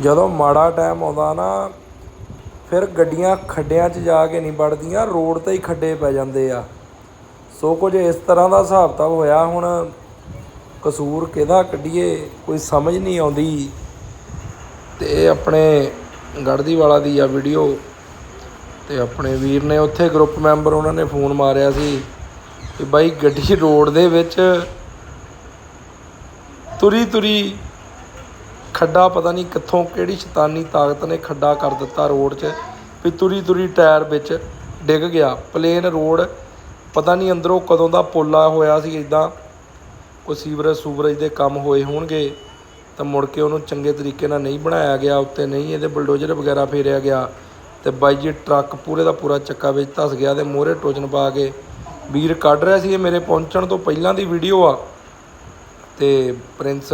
ਜਦੋਂ ਮਾੜਾ ਟਾਈਮ ਆਉਂਦਾ ਨਾ, ਫਿਰ ਗੱਡੀਆਂ ਖੱਡਿਆਂ 'ਚ ਜਾ ਕੇ ਨਹੀਂ ਵੜਦੀਆਂ, ਰੋਡ ਤੇ ਹੀ ਖੱਡੇ ਪੈ ਜਾਂਦੇ ਆ। ਸੋ ਕੁਝ ਇਸ ਤਰ੍ਹਾਂ ਦਾ ਹਿਸਾਬ ਤਾਂ ਹੋਇਆ ਹੁਣ। ਕਸੂਰ ਕਿਹਦਾ ਕੱਢੀਏ, ਕੋਈ ਸਮਝ ਨਹੀਂ ਆਉਂਦੀ। ਤੇ ਆਪਣੇ ਗੜਦੀ ਵਾਲਾ ਦੀ ਆ ਵੀਡੀਓ ਤੇ ਆਪਣੇ ਵੀਰ ਨੇ ਉੱਥੇ ਗਰੁੱਪ ਮੈਂਬਰ ਉਹਨਾਂ ਨੇ ਫੋਨ ਮਾਰਿਆ ਸੀ ਕਿ ਬਾਈ ਗੱਡੀ ਰੋਡ ਦੇ ਵਿੱਚ ਤੁਰੀ ਤੁਰੀ ਖੱਡਾ ਪਤਾ ਨਹੀਂ ਕਿੱਥੋਂ ਕਿਹੜੀ ਸ਼ੈਤਾਨੀ ਤਾਕਤ ਨੇ ਖੱਡਾ ਕਰ ਦਿੱਤਾ ਰੋਡ 'ਚ, ਵੀ ਤੁਰੀ ਤੁਰੀ ਟਾਇਰ ਵਿੱਚ ਡਿੱਗ ਗਿਆ। ਪਲੇਨ ਰੋਡ, ਪਤਾ ਨਹੀਂ ਅੰਦਰੋਂ ਕਦੋਂ ਦਾ ਪੋਲਾ ਹੋਇਆ ਸੀ ਇਦਾਂ ਕੋਈ ਸੀਵਰੇਜ ਸੂਵਰੇਜ ਦੇ ਕੰਮ ਹੋਏ ਹੋਣਗੇ, ਤਾਂ ਮੁੜ ਕੇ ਉਹਨੂੰ ਚੰਗੇ ਤਰੀਕੇ ਨਾਲ ਨਹੀਂ ਬਣਾਇਆ ਗਿਆ, ਉੱਤੇ ਨਹੀਂ ਇਹਦੇ ਬਲਡੋਜ਼ਰ ਵਗੈਰਾ ਫੇਰਿਆ ਗਿਆ, ਤੇ ਬਾਈ ਜੀ ਟਰੱਕ ਪੂਰੇ ਦਾ ਪੂਰਾ ਚੱਕਾ ਵਿੱਚ ਧਸ ਗਿਆ ਤੇ ਮੋਹਰੇ ਟੋਚਨ ਪਾ ਕੇ ਵੀਰ ਕੱਢ ਰਿਹਾ ਸੀ ਇਹ ਮੇਰੇ ਪਹੁੰਚਣ ਤੋਂ ਪਹਿਲਾਂ ਦੀ ਵੀਡੀਓ ਆ, ਤੇ ਪ੍ਰਿੰਸ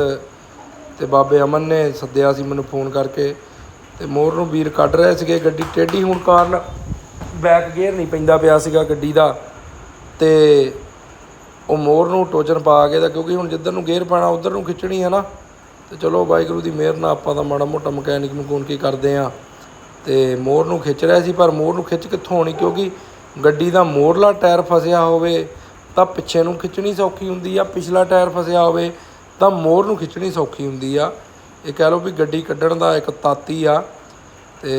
ਤੇ ਬਾਬੇ ਅਮਨ ਨੇ ਸੱਦਿਆ ਸੀ ਮੈਨੂੰ ਫੋਨ ਕਰਕੇ ਤੇ ਮੋਰ ਨੂੰ ਵੀਰ ਕੱਢ ਰਹੇ ਸੀਗੇ ਗੱਡੀ, ਟੇਢੀ ਹੋਣ ਕਾਰਨ ਬੈਕ ਗੇਅਰ ਨਹੀਂ ਪੈਂਦਾ ਪਿਆ ਸੀਗਾ ਗੱਡੀ ਦਾ ਤੇ ਉਹ ਮੋਰ ਨੂੰ ਟੋਚਨ ਪਾ ਕੇ ਤਾਂ ਕਿਉਂਕਿ ਹੁਣ ਜਿੱਧਰ ਨੂੰ ਗੇਅਰ ਪਾਣਾ ਉਧਰ ਨੂੰ ਖਿੱਚਣੀ ਹੈ ਨਾ, ਤੇ ਚਲੋ ਵਾਹਿਗੁਰੂ ਦੀ ਮਿਹਰ ਨਾਲ ਆਪਾਂ ਤਾਂ ਮਾੜਾ ਮੋਟਾ ਮਕੈਨਿਕ ਨੂੰ ਕੋਣ ਕੀ ਕਰਦੇ ਆ ਤੇ ਮੋਰ ਨੂੰ ਖਿੱਚ ਰਿਹਾ ਸੀ, ਪਰ ਮੋਰ ਨੂੰ ਖਿੱਚ ਕਿੱਥੋਂ ਹੋਣੀ ਕਿਉਂਕਿ ਗੱਡੀ ਦਾ ਮੋਰਲਾ ਟਾਇਰ ਫਸਿਆ ਹੋਵੇ ਤਾਂ ਪਿੱਛੇ ਨੂੰ ਖਿੱਚਣੀ ਸੌਖੀ ਹੁੰਦੀ ਆ, ਪਿਛਲਾ ਟਾਇਰ ਫਸਿਆ ਹੋਵੇ ਤਾਂ ਮੋਰ ਨੂੰ ਖਿੱਚਣੀ ਸੌਖੀ ਹੁੰਦੀ ਆ। ਇਹ ਕਹਿ ਲਓ ਵੀ ਗੱਡੀ ਕੱਢਣ ਦਾ ਇੱਕ ਤਾਤੀ ਆ। ਤੇ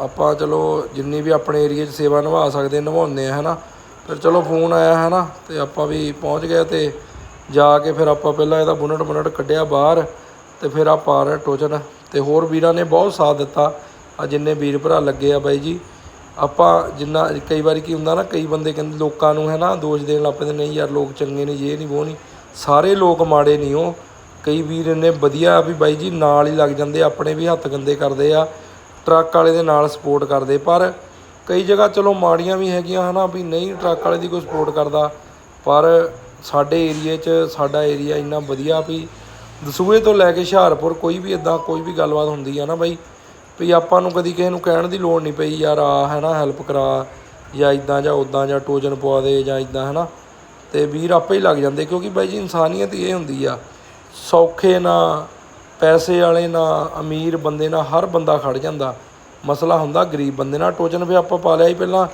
ਆਪਾਂ ਚਲੋ ਜਿੰਨੀ ਵੀ ਆਪਣੇ ਏਰੀਆ 'ਚ ਸੇਵਾ ਨਿਭਾ ਸਕਦੇ, ਨਿਭਾਉਂਦੇ ਆ, ਹਨਾ। ਫਿਰ ਚਲੋ ਫੋਨ ਆਇਆ, ਹਨਾ, ਤੇ ਆਪਾਂ ਵੀ ਪਹੁੰਚ ਗਏ ਤੇ ਜਾ ਕੇ ਫਿਰ ਆਪਾਂ ਪਹਿਲਾਂ ਇਹਦਾ ਬੁਨਟ ਬੁਨਟ ਕੱਢਿਆ ਬਾਹਰ ਤੇ ਫਿਰ ਆ ਪਾ ਟੋਚਨ। ਤੇ ਹੋਰ ਵੀਰਾਂ ਨੇ ਬਹੁਤ ਸਾਥ ਦਿੱਤਾ। ਆ ਜਿੰਨੇ ਵੀਰ ਭਰਾ ਲੱਗੇ ਆ ਬਾਈ ਜੀ, ਆਪਾਂ ਜਿੰਨਾ ਕਈ ਵਾਰੀ ਕੀ ਹੁੰਦਾ ਨਾ, ਕਈ ਬੰਦੇ ਕਹਿੰਦੇ ਲੋਕਾਂ ਨੂੰ ਹੈ ਨਾ ਦੋਸ਼ ਦੇਣ ਲੱਗ ਪੈਂਦੇ ਨਹੀਂ ਯਾਰ ਲੋਕ ਚੰਗੇ ਨੇ ਜੇ ਨਹੀਂ ਉਹ ਨਹੀਂ। ਸਾਰੇ ਲੋਕ ਮਾੜੇ ਨਹੀਂ ਉਹ ਕਈ ਵੀਰ ਇੰਨੇ ਵਧੀਆ ਵੀ ਬਾਈ ਜੀ ਨਾਲ ਹੀ ਲੱਗ ਜਾਂਦੇ ਆਪਣੇ ਵੀ ਹੱਥ ਗੰਦੇ ਕਰਦੇ ਆ, ਟਰੱਕ ਵਾਲੇ ਦੇ ਨਾਲ ਸਪੋਰਟ ਕਰਦੇ। ਪਰ ਕਈ ਜਗ੍ਹਾ ਚਲੋ ਮਾੜੀਆਂ ਵੀ ਹੈਗੀਆਂ ਹਨਾ ਵੀ ਨਹੀਂ ਟਰੱਕ ਵਾਲੇ ਦੀ ਕੋਈ ਸਪੋਰਟ ਕਰਦਾ। ਪਰ ਸਾਡੇ ਏਰੀਏ 'ਚ, ਸਾਡਾ ਏਰੀਆ ਇੰਨਾ ਵਧੀਆ ਵੀ ਦਸੂਹੇ ਤੋਂ ਲੈ ਕੇ ਹੁਸ਼ਿਆਰਪੁਰ ਕੋਈ ਵੀ ਇਦਾਂ ਕੋਈ ਵੀ ਗੱਲਬਾਤ ਹੁੰਦੀ ਆ ਨਾ ਬਾਈ, ਵੀ ਆਪਾਂ ਨੂੰ ਕਦੀ ਕਿਸੇ ਨੂੰ ਕਹਿਣ ਦੀ ਲੋੜ ਨਹੀਂ ਪਈ, ਯਾਰ ਆ ਹੈ ਨਾ ਹੈਲਪ ਕਰਾ ਜਾਂ ਇਦਾਂ ਜਾਂ ਉਦਾਂ ਜਾਂ ਟੋਜਨ ਪਵਾ ਦੇ ਜਾਂ ਇਦਾਂ ਹੈ ਨਾ ਤੇ ਵੀਰ ਆਪੇ ਹੀ ਲੱਗ ਜਾਂਦੇ, ਕਿਉਂਕਿ ਬਾਈ ਜੀ ਇਨਸਾਨੀਅਤ ਹੀ ਇਹ ਹੁੰਦੀ ਆ। ਸੌਖੇ ਨਾ, ਪੈਸੇ ਵਾਲੇ ਨਾ, ਅਮੀਰ ਬੰਦੇ ਨਾਲ ਹਰ ਬੰਦਾ ਖੜ ਜਾਂਦਾ। ਮਸਲਾ ਹੁੰਦਾ ਗਰੀਬ ਬੰਦੇ ਨਾਲ। ਟੋਚਨ ਵੀ ਆਪਾਂ ਪਾ ਲਿਆ ਹੀ ਪਹਿਲਾਂ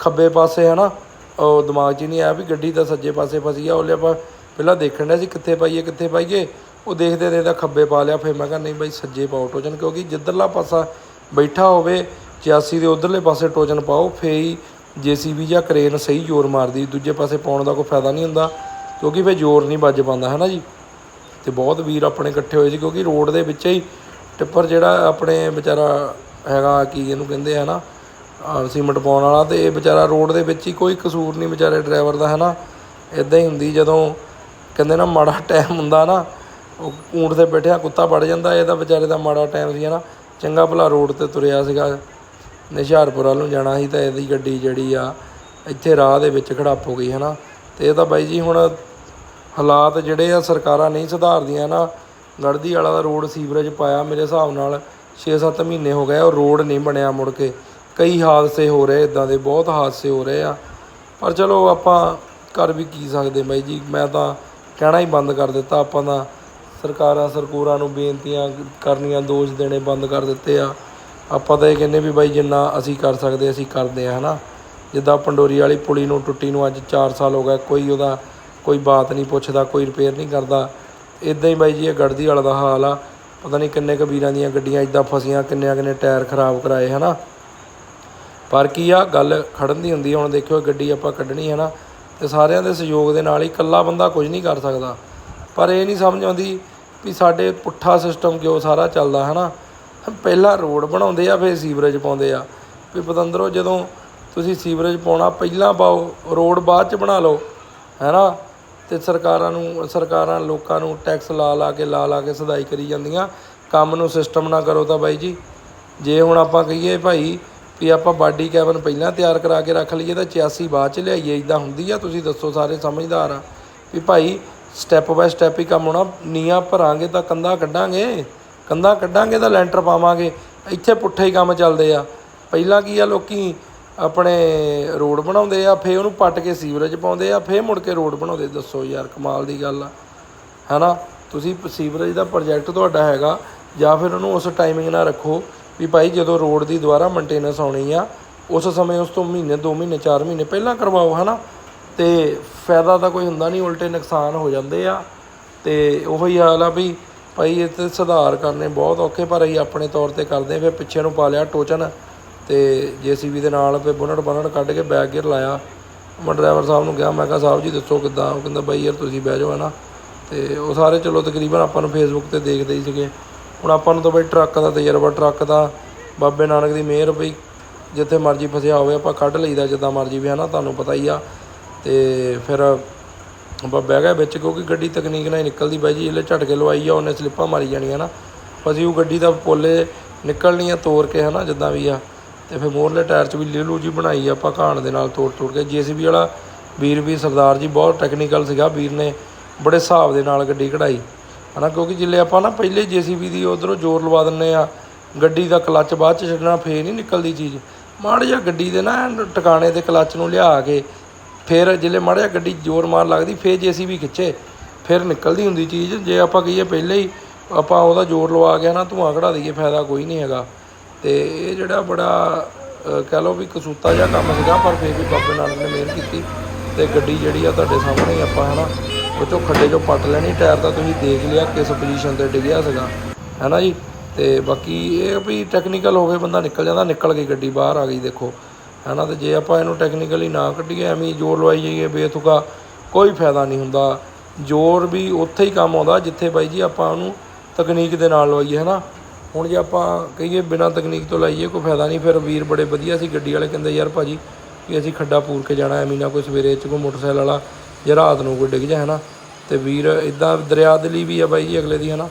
ਖੱਬੇ ਪਾਸੇ ਹੈ ਨਾ ਉਹ ਦਿਮਾਗ 'ਚ ਨਹੀਂ ਆਇਆ ਵੀ ਗੱਡੀ ਤਾਂ ਸੱਜੇ ਪਾਸੇ ਫਸੀ ਆ। ਉਹਲੇ ਆਪਾਂ ਪਹਿਲਾਂ ਦੇਖਣ ਡਿਆ ਸੀ ਕਿੱਥੇ ਪਾਈਏ ਕਿੱਥੇ ਪਾਈਏ। ਉਹ ਦੇਖਦੇ ਦੇਖਦਾ ਖੱਬੇ ਪਾ ਲਿਆ। ਫਿਰ ਮੈਂ ਕਿਹਾ ਨਹੀਂ ਬਾਈ ਸੱਜੇ ਪਾਓ ਟੋਚਨ, ਕਿਉਂਕਿ ਜਿੱਧਰਲਾ ਪਾਸਾ ਬੈਠਾ ਹੋਵੇ 84 ਦੇ ਉਧਰਲੇ ਪਾਸੇ ਟੋਚਨ ਪਾਓ, ਫੇਰ ਹੀ ਜੀਸੀਬੀ ਜਾਂ ਕਰੇਨ ਸਹੀ ਜ਼ੋਰ ਮਾਰਦੀ, ਦੂਜੇ ਪਾਸੇ ਪਾਉਣ ਦਾ ਕੋਈ ਫਾਇਦਾ ਨਹੀਂ ਹੁੰਦਾ, ਕਿਉਂਕਿ ਫਿਰ ਜ਼ੋਰ ਨਹੀਂ ਵੱਜ ਪਾਉਂਦਾ ਹੈ ਨਾ ਜੀ? ਤੇ ਬਹੁਤ ਵੀਰ ਆਪਣੇ ਇਕੱਠੇ ਹੋਏ ਸੀ, ਕਿਉਂਕਿ ਰੋਡ ਦੇ ਵਿੱਚ ਹੀ ਟਿੱਪਰ ਜਿਹੜਾ ਆਪਣੇ ਵਿਚਾਰਾ ਹੈਗਾ, ਕੀ ਇਹਨੂੰ ਕਹਿੰਦੇ ਆ ਨਾ ਆਹ ਪਾਉਣ ਵਾਲਾ, ਤੇ ਇਹ ਵਿਚਾਰਾ ਰੋਡ ਦੇ ਵਿੱਚ ਹੀ ਕੋਈ ਕਸੂਰ ਨਹੀਂ ਵਿਚਾਰੇ ਡਰਾਈਵਰ ਦਾ ਹੈ ਨਾ ਇਦਾਂ ਹੀ ਹੁੰਦੀ, ਜਦੋਂ ਕਹਿੰਦੇ ਨਾ ਮਾੜਾ ਟਾਈਮ ਹੁੰਦਾ ਨਾ, ਉਹ ਊਂਠ ਤੇ ਬੈਠਿਆ ਕੁੱਤਾ ਵੜ ਜਾਂਦਾ ਇਹਦਾ ਵਿਚਾਰੇ ਦਾ ਮਾੜਾ ਟਾਈਮ ਸੀ ਨਾ ਚੰਗਾ ਭਲਾ ਰੋਡ ਤੇ ਤੁਰਿਆ ਸੀਗਾ। ਹੁਸ਼ਿਆਰਪੁਰ ਵੱਲ ਨੂੰ ਜਾਣਾ ਸੀ ਤਾਂ ਇਹਦੀ ਗੱਡੀ ਜਿਹੜੀ ਆ, ਇੱਥੇ ਰਾਹ ਦੇ ਵਿੱਚ ਖੜਾਪ ਹੋ ਗਈ ਹੈ ਨਾ ਅਤੇ ਇਹ ਤਾਂ ਬਾਈ ਜੀ ਹੁਣ ਹਾਲਾਤ ਜਿਹੜੇ ਆ ਸਰਕਾਰਾਂ ਨਹੀਂ ਸੁਧਾਰਦੀਆਂ ਨਾ ਗੜਦੀ ਵਾਲਾ ਦਾ ਰੋਡ ਸੀਵਰੇਜ ਪਾਇਆ ਮੇਰੇ ਹਿਸਾਬ ਨਾਲ 6-7 ਮਹੀਨੇ ਹੋ ਗਏ ਉਹ ਰੋਡ ਨਹੀਂ ਬਣਿਆ ਮੁੜ ਕੇ। ਕਈ ਹਾਦਸੇ ਹੋ ਰਹੇ ਇਦਾਂ ਦੇ, ਬਹੁਤ ਹਾਦਸੇ ਹੋ ਰਹੇ ਆ। ਪਰ ਚਲੋ ਆਪਾਂ ਕਰ ਵੀ ਕੀ ਸਕਦੇ ਬਾਈ ਜੀ, ਮੈਂ ਤਾਂ ਕਹਿਣਾ ਹੀ ਬੰਦ ਕਰ ਦਿੱਤਾ ਆਪਾਂ ਦਾ ਸਰਕਾਰਾਂ ਸਰਕੂਰਾਂ ਨੂੰ ਬੇਨਤੀਆਂ ਕਰਨੀਆਂ, ਦੋਸ਼ ਦੇਣੇ ਬੰਦ ਕਰ ਦਿੱਤੇ ਆ। ਆਪਾਂ ਤਾਂ ਇਹ ਕਹਿੰਦੇ ਵੀ ਬਾਈ ਜਿੰਨਾ ਅਸੀਂ ਕਰ ਸਕਦੇ, ਅਸੀਂ ਕਰਦੇ ਆ ਹਨਾ। ਜਿੱਦਾਂ ਪੰਡੋਰੀ ਵਾਲੀ ਪੁਲੀ ਨੂੰ ਟੁੱਟੀ ਨੂੰ ਅੱਜ 4 ਸਾਲ ਹੋ ਗਏ, ਕੋਈ ਉਹਦਾ ਕੋਈ ਬਾਤ ਨਹੀਂ ਪੁੱਛਦਾ, ਕੋਈ ਰਿਪੇਅਰ ਨਹੀਂ ਕਰਦਾ। ਇਦਾਂ ਹੀ ਬਾਈ ਜੀ ਇਹ ਗੜਦੀ ਵਾਲਾ ਦਾ ਹਾਲ ਆ। ਪਤਾ ਨਹੀਂ ਕਿੰਨੇ ਕਬੀਰਾਂ ਦੀਆਂ ਗੱਡੀਆਂ ਇਦਾਂ ਫਸੀਆਂ, ਕਿੰਨਿਆਂ ਕਿੰਨੇ ਟਾਇਰ ਖਰਾਬ ਕਰਾਏ, ਹਨਾ। ਪਰ ਕੀ ਆ, ਗੱਲ ਖੜਨ ਦੀ ਹੁੰਦੀ ਹੁਣ ਦੇਖਿਓ ਗੱਡੀ ਆਪਾਂ ਕੱਢਣੀ ਹੈ ਨਾ ਤੇ ਸਾਰਿਆਂ ਦੇ ਸਹਿਯੋਗ ਦੇ ਨਾਲ ਹੀ ਇਕੱਲਾ ਬੰਦਾ ਕੁਝ ਨਹੀਂ ਕਰ ਸਕਦਾ। ਪਰ ਇਹ ਨਹੀਂ ਸਮਝ ਆਉਂਦੀ ਵੀ ਸਾਡੇ ਪੁੱਠਾ ਸਿਸਟਮ ਕਿਉਂ ਸਾਰਾ ਚੱਲਦਾ ਹੈ ਨਾ ਪਹਿਲਾਂ ਰੋਡ ਬਣਾਉਂਦੇ ਆ, ਫਿਰ ਸੀਵਰੇਜ ਪਾਉਂਦੇ ਆ। ਵੀ ਪਤੰਦਰੋ, ਜਦੋਂ ਤੁਸੀਂ ਸੀਵਰੇਜ ਪਾਉਣਾ, ਪਹਿਲਾਂ ਪਾਓ, ਰੋਡ ਬਾਅਦ ਚ ਬਣਾ ਲਓ ਹੈ ਨਾ ਤੇ ਸਰਕਾਰਾਂ ਨੂੰ, ਸਰਕਾਰਾਂ ਲੋਕਾਂ ਨੂੰ ਟੈਕਸ ਲਾ ਲਾ ਕੇ, ਲਾ ਲਾ ਕੇ ਸਦਾਈ ਕਰੀ ਜਾਂਦੀਆਂ। ਕੰਮ ਨੂੰ ਸਿਸਟਮ ਨਾ ਕਰੋ ਤਾਂ ਬਾਈ ਜੀ, ਜੇ ਹੁਣ ਆਪਾਂ ਕਹੀਏ ਭਾਈ ਵੀ ਆਪਾਂ ਬਾਡੀ ਕੈਬਨ ਪਹਿਲਾਂ ਤਿਆਰ ਕਰਾ ਕੇ ਰੱਖ ਲਈਏ, ਤਾਂ 86 ਬਾਅਦ ਚ ਲਿਆਈਏ ਇਦਾਂ ਹੁੰਦੀ ਆ, ਤੁਸੀਂ ਦੱਸੋ ਸਾਰੇ ਸਮਝਦਾਰ ਆ। ਵੀ ਭਾਈ ਸਟੈਪ ਬਾਏ ਸਟੈਪ ਹੀ ਕੰਮ ਹੋਣਾ ਨੀਆਂ ਭਰਾਂਗੇ ਤਾਂ ਕੰਧਾਂ ਕੱਢਾਂਗੇ। ਕੰਧਾਂ ਕੱਢਾਂਗੇ ਤਾਂ ਲੈਂਟਰ ਪਾਵਾਂਗੇ, ਇੱਥੇ ਪੁੱਠੇ ਹੀ ਕੰਮ ਚੱਲਦੇ ਆ। ਪਹਿਲਾਂ ਕੀ ਆ, ਲੋਕੀ ਆਪਣੇ ਰੋਡ ਬਣਾਉਂਦੇ ਆ, ਫੇਰ ਉਹਨੂੰ ਪੱਟ ਕੇ ਸੀਵਰੇਜ ਪਾਉਂਦੇ ਆ, ਫੇਰ ਮੁੜ ਕੇ ਰੋਡ ਬਣਾਉਂਦੇ। ਦੱਸੋ ਯਾਰ, ਕਮਾਲ ਦੀ ਗੱਲ ਆ। ਹੈਨਾ? ਤੁਸੀਂ ਸੀਵਰੇਜ ਦਾ ਪ੍ਰੋਜੈਕਟ ਤੁਹਾਡਾ ਹੈਗਾ, ਜਾਂ ਫਿਰ ਉਹਨੂੰ ਉਸ ਟਾਈਮਿੰਗ ਨਾਲ ਰੱਖੋ ਵੀ ਭਾਈ ਜਦੋਂ ਰੋਡ ਦੀ ਦੁਬਾਰਾ ਮੇਨਟੇਨੈਂਸ ਆਉਣੀ ਆ, ਉਸ ਸਮੇਂ ਉਸ ਤੋਂ ਮਹੀਨੇ 2 ਮਹੀਨੇ 4 ਮਹੀਨੇ ਪਹਿਲਾਂ ਕਰਵਾਓ, ਹਨਾ? ਤੇ ਫਾਇਦਾ ਤਾਂ ਕੋਈ ਹੁੰਦਾ ਨਹੀਂ, ਉਲਟੇ ਨੁਕਸਾਨ ਹੋ ਜਾਂਦੇ ਆ। ਤੇ ਉਹੀ ਹਾਲ ਆ ਵੀ ਭਾਈ, ਇਹ ਤੇ ਸੁਧਾਰ ਕਰਨੇ ਬਹੁਤ ਔਖੇ, ਪਰ ਅਸੀਂ ਆਪਣੇ ਤੌਰ ਤੇ ਕਰਦੇ ਫਿਰ ਪਿੱਛੇ ਨੂੰ ਪਾ ਲਿਆ ਟੋਚਨ ਤੇ ਜੀਸੀਬੀ ਦੇ ਨਾਲ ਫਿਰ ਬੁਨਟ ਬਨਟ ਕੱਢ ਕੇ ਬੈਕ ਗੇਅਰ ਲਾਇਆ। ਮੈਂ ਡਰਾਈਵਰ ਸਾਹਿਬ ਨੂੰ ਕਿਹਾ, ਮੈਂ ਕਿਹਾ, ਸਾਹਿਬ ਜੀ, ਦੱਸੋ ਕਿੱਦਾਂ? ਉਹ ਕਹਿੰਦਾ ਬਾਈ ਯਾਰ, ਤੁਸੀਂ ਬਹਿ ਜਾਓ ਹਨਾ ਤੇ ਉਹ ਸਾਰੇ ਚਲੋ ਤਕਰੀਬਨ ਆਪਾਂ ਨੂੰ ਫੇਸਬੁੱਕ ਤੇ ਦੇਖਦੇ ਹੀ ਸੀਗੇ। ਹੁਣ ਆਪਾਂ ਨੂੰ ਤਾਂ ਬਈ ਟਰੱਕ ਦਾ ਤਜਰਬਾ, ਟਰੱਕ ਦਾ ਬਾਬੇ ਨਾਨਕ ਦੀ ਮਿਹਰ ਬਈ, ਜਿੱਥੇ ਮਰਜ਼ੀ ਫਸਿਆ ਹੋਵੇ, ਆਪਾਂ ਕੱਢ ਲਈਦਾ ਜਿੱਦਾਂ ਮਰਜ਼ੀ ਵੀ ਹਨਾ ਤੁਹਾਨੂੰ ਪਤਾ ਹੀ ਆ। ਤੇ ਫਿਰ ਆਪਾਂ ਬਹਿ ਗਿਆ ਵਿੱਚ, ਕਿਉਂਕਿ ਗੱਡੀ ਤਕਨੀਕ ਨਾਲ ਹੀ ਨਿਕਲਦੀ ਬਾਈ ਜੀ, ਇਹਲੇ ਝਟਕੇ ਲਵਾਈ ਆ, ਉਹਨੇ ਸਲਿੱਪਾਂ ਮਾਰੀ ਜਾਣੀਆਂ ਨਾ। ਅਸੀਂ ਉਹ ਗੱਡੀ ਦਾ ਪੋਲੇ ਨਿਕਲਣੀ ਆ ਤੋੜ ਕੇ ਹਨਾ, ਜਿੱਦਾਂ ਵੀ ਆ। ਤੇ ਫਿਰ ਮੋਰਲੇ ਟਾਇਰ 'ਚ ਵੀ ਲੀਲੂ ਜੀ ਬਣਾਈ ਆ, ਆਪਾਂ ਘਾਣ ਦੇ ਨਾਲ ਤੋੜ ਤੋੜ ਕੇ। ਜੀਸੀਬੀ ਵਾਲਾ ਵੀਰ ਵੀ ਸਰਦਾਰ ਜੀ ਬਹੁਤ ਟੈਕਨੀਕਲ ਸੀਗਾ, ਵੀਰ ਨੇ ਬੜੇ ਹਿਸਾਬ ਦੇ ਨਾਲ ਗੱਡੀ ਕਢਾਈ। ਹਨਾ, ਕਿਉਂਕਿ ਜਿੱਲੇ ਆਪਾਂ ਨਾ ਪਹਿਲੇ ਜੀਸੀਬੀ ਦੀ ਉਧਰੋਂ ਜ਼ੋਰ ਲਵਾ ਦਿੰਨੇ ਆ, ਗੱਡੀ ਦਾ ਕਲੱਚ ਬਾਅਦ ਚ ਛੱਡਣਾ, ਫੇਰ ਨਹੀਂ ਨਿਕਲਦੀ ਚੀਜ਼। ਮਾੜੀ ਜਿਹਾ ਗੱਡੀ ਦੇ ਨਾ ਟਿਕਾਣੇ ਤੇ ਕਲੱਚ ਨੂੰ ਲਿਆ ਕੇ ਫਿਰ ਜਿੱਲੇ ਮਾੜਿਆ ਗੱਡੀ ਜ਼ੋਰ ਮਾਰ ਲੱਗਦੀ, ਫੇਰ ਜੀਸੀਬੀ ਖਿੱਚੇ, ਫਿਰ ਨਿਕਲਦੀ ਹੁੰਦੀ ਚੀਜ਼। ਜੇ ਆਪਾਂ ਕਹੀਏ ਪਹਿਲੇ ਹੀ ਆਪਾਂ ਉਹਦਾ ਜ਼ੋਰ ਲਵਾ ਗਿਆ ਨਾ ਧੂਆਂ ਕਢਾ ਦਈਏ, ਫਾਇਦਾ ਕੋਈ ਨਹੀਂ ਹੈਗਾ। ਤੇ ਇਹ ਜਿਹੜਾ ਬੜਾ ਕਹਿ ਲਓ ਵੀ ਕਸੂਤਾ ਜਿਹਾ ਕੰਮ ਸੀਗਾ, ਪਰ ਫਿਰ ਵੀ ਬਾਬੇ ਨਾਨਕ ਨੇ ਮਿਹਰ ਕੀਤੀ ਤੇ ਗੱਡੀ ਜਿਹੜੀ ਆ ਤੁਹਾਡੇ ਸਾਹਮਣੇ ਹੀ ਆਪਾਂ ਹਨਾ ਉਹ ਚੋਂ ਖੱਡੇ ਚੋਂ ਪੱਟ ਲੈਣੀ, ਟਾਇਰ ਤਾਂ ਤੁਸੀਂ ਦੇਖ ਲਿਆ ਕਿਸ ਪੋਜੀਸ਼ਨ ਤੇ ਡਿੱਗਿਆ ਸੀਗਾ, ਹੈਨਾ ਜੀ? ਤੇ ਬਾਕੀ ਇਹ ਵੀ ਟੈਕਨੀਕਲ ਹੋਵੇ, ਬੰਦਾ ਨਿਕਲ ਜਾਂਦਾ, ਨਿਕਲ ਗਈ ਗੱਡੀ ਬਾਹਰ ਆ ਗਈ, ਦੇਖੋ। ਹੈ ਨਾ ਤੇ ਜੇ ਆਪਾਂ ਇਹਨੂੰ ਟੈਕਨੀਕਲੀ ਨਾ ਕੱਢੀਏ, ਐਵੇਂ ਜ਼ੋਰ ਲਵਾਈ ਜਾਈਏ, ਬੇਤੁਕਾ ਕੋਈ ਫਾਇਦਾ ਨਹੀਂ ਹੁੰਦਾ। ਜ਼ੋਰ ਵੀ ਉੱਥੇ ਹੀ ਕੰਮ ਆਉਂਦਾ, ਜਿੱਥੇ ਬਾਈ ਜੀ ਆਪਾਂ ਉਹਨੂੰ ਤਕਨੀਕ ਦੇ ਨਾਲ ਲਵਾਈਏ ਹੈ ਨਾ ਹੁਣ ਜੇ ਆਪਾਂ ਕਹੀਏ ਬਿਨਾਂ ਤਕਨੀਕ ਤੋਂ ਲਾਈਏ, ਕੋਈ ਫਾਇਦਾ ਨਹੀਂ, ਫਿਰ ਵੀਰ ਬੜੇ ਵਧੀਆ ਸੀ, ਗੱਡੀ ਵਾਲੇ ਕਹਿੰਦੇ, ਯਾਰ ਭਾਜੀ, ਵੀ ਅਸੀਂ ਖੱਡਾ ਪੂਰ ਕੇ ਜਾਣਾ, ਐਵੇਂ ਨਾ ਕੋਈ ਸਵੇਰੇ ਚ ਕੋਈ ਮੋਟਰਸਾਈਕਲ ਵਾਲਾ ਜੇ ਰਾਤ ਨੂੰ ਕੋਈ ਡਿੱਗ ਜਾ ਹੈ ਨਾ ਤੇ ਵੀਰ ਇਦਾਂ ਦਰਿਆ ਦੇ ਲਈ ਵੀ ਆ ਬਾਈ ਜੀ ਅਗਲੇ ਦੀ ਹੈ ਨਾ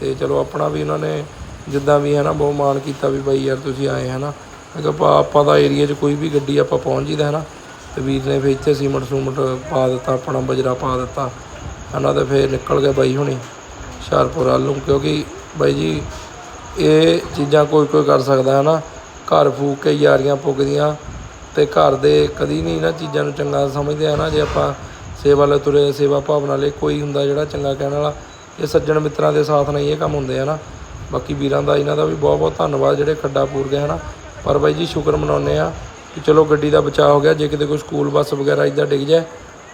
ਤੇ ਚਲੋ ਆਪਣਾ ਵੀ ਉਹਨਾਂ ਨੇ ਜਿੱਦਾਂ ਵੀ ਹੈ ਨਾ ਬਹੁਤ ਮਾਣ ਕੀਤਾ ਵੀ ਬਾਈ ਯਾਰ ਤੁਸੀਂ ਆਏ ਹੈ ਨਾ ਮੈਂ ਕਿਹਾ ਆਪਾਂ ਆਪਾਂ ਦਾ ਏਰੀਆ 'ਚ ਕੋਈ ਵੀ ਗੱਡੀ ਆਪਾਂ ਪਹੁੰਚ ਜੀਦਾ ਹੈ ਨਾ, ਤੇ ਵੀਰ ਨੇ ਫਿਰ ਇੱਥੇ ਸੀਮਟ ਸੂਮਟ ਪਾ ਦਿੱਤਾ, ਆਪਣਾ ਬਜਰਾ ਪਾ ਦਿੱਤਾ, ਹਨਾ, ਤੇ ਫਿਰ ਨਿਕਲ ਗਏ ਬਾਈ ਹੁਣੀ ਹੁਸ਼ਿਆਰਪੁਰ ਵੱਲ ਨੂੰ, ਕਿਉਂਕਿ ਬਾਈ ਜੀ ਇਹ ਚੀਜ਼ਾਂ ਕੋਈ ਕੋਈ ਕਰ ਸਕਦਾ ਹੈ ਨਾ, ਘਰ ਫੂਕ ਕੇ ਯਾਰੀਆਂ ਪੁੱਗਦੀਆਂ, ਤੇ ਘਰ ਦੇ ਕਦੀ ਨਹੀਂ ਇਹਨਾਂ ਚੀਜ਼ਾਂ ਨੂੰ ਚੰਗਾ ਸਮਝਦੇ ਆ ਨਾ, ਜੇ ਆਪਾਂ ਸੇਵਾ ਲਈ ਤੁਰੇ ਸੇਵਾ ਭਾਵਨਾ ਲਈ ਕੋਈ ਹੁੰਦਾ ਜਿਹੜਾ ਚੰਗਾ ਕਹਿਣ ਵਾਲਾ, ਇਹ ਸੱਜਣ ਮਿੱਤਰਾਂ ਦੇ ਸਾਥ ਨਾਲ ਹੀ ਇਹ ਕੰਮ ਹੁੰਦੇ ਆ ਨਾ। ਬਾਕੀ ਵੀਰਾਂ ਦਾ, ਇਹਨਾਂ ਦਾ ਵੀ ਬਹੁਤ ਬਹੁਤ ਧੰਨਵਾਦ ਜਿਹੜੇ ਖੱਡਾ ਪੂਰ ਗਏ ਹਨਾ ਪਰ ਬਾਈ ਜੀ ਸ਼ੁਕਰ ਮਨਾਉਂਦੇ ਆ ਕਿ ਚਲੋ ਗੱਡੀ ਦਾ ਬਚਾਅ ਹੋ ਗਿਆ। ਜੇ ਕਿਤੇ ਕੋਈ ਸਕੂਲ ਬੱਸ ਵਗੈਰਾ ਇਦਾਂ ਡਿੱਗ ਜਾਏ,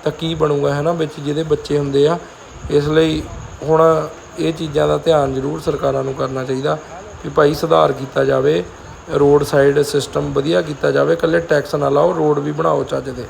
ਤਾਂ ਕੀ ਬਣੂਗਾ ਹੈ ਨਾ ਵਿੱਚ ਜਿਹਦੇ ਬੱਚੇ ਹੁੰਦੇ ਆ। ਇਸ ਲਈ ਹੁਣ ਇਹ ਚੀਜ਼ਾਂ ਦਾ ਧਿਆਨ ਜ਼ਰੂਰ ਸਰਕਾਰਾਂ ਨੂੰ ਕਰਨਾ ਚਾਹੀਦਾ ਕਿ ਭਾਈ ਸੁਧਾਰ ਕੀਤਾ ਜਾਵੇ, ਰੋਡ ਸਾਈਡ ਸਿਸਟਮ ਵਧੀਆ ਕੀਤਾ ਜਾਵੇ, ਇਕੱਲੇ ਟੈਕਸ ਨਾ ਲਾਓ, ਰੋਡ ਵੀ ਬਣਾਓ ਚੱਜ ਦੇ।